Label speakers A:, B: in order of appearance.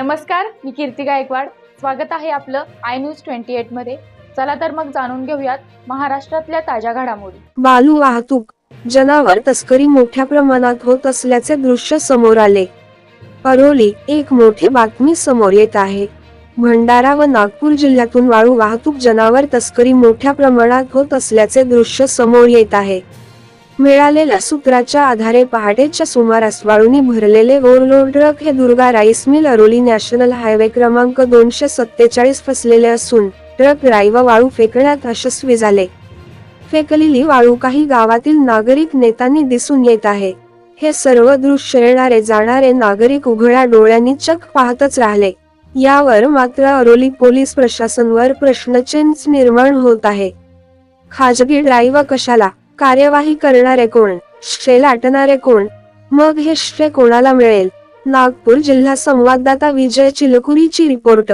A: नमस्कार मी कीर्ती गायकवाड. स्वागत आहे आपलं आय न्यूज ट्वेंटी एटमध्ये. चला तर मग जाणून घेऊयात महाराष्ट्रातल्या ताज्या घडामोडी.
B: बालू वाहतूक. जनावर तस्करी मोठ्या प्रमाणात होत असल्याचे दृश्य समोर आले. परोली एक मोठी बातमी समोर येत आहे. भंडारा व नागपूर जिल्ह्यातून वाळू वाहतूक जनावर तस्करी मोठ्या प्रमाणात होत असल्याचे दृश्य समोर येत आहे. मिळालेल्या सूत्राच्या आधारे पहाटेच्या सुमारास वाळूने भरलेले ओव्हरलोड ट्रक हे Durga rice mill Aroli national highway क्रमांक दोनशे सत्तेचाळीस फसलेले असून ट्रक राई व वाळू फेकण्यात यशस्वी झाले. फेकलेली वाळू काही गावातील नागरिक नेत्यांनी दिसून येत आहे. हे सर्व दृश्य येणारे जाणारे नागरिक उघड्या डोळ्यांनी चक पाहतच राहिले. यावर मात्र अरोली पोलीस प्रशासनवर प्रश्नचिन्ह निर्माण होत आहे. खाजगी ड्राईव्ह कशाला? कार्यवाही करणारे कोण? श्रे लाटणारे कोण? मग हे श्रे कोणाला मिळेल? नागपूर जिल्हा संवाददाता विजय चिलकुरीची रिपोर्ट.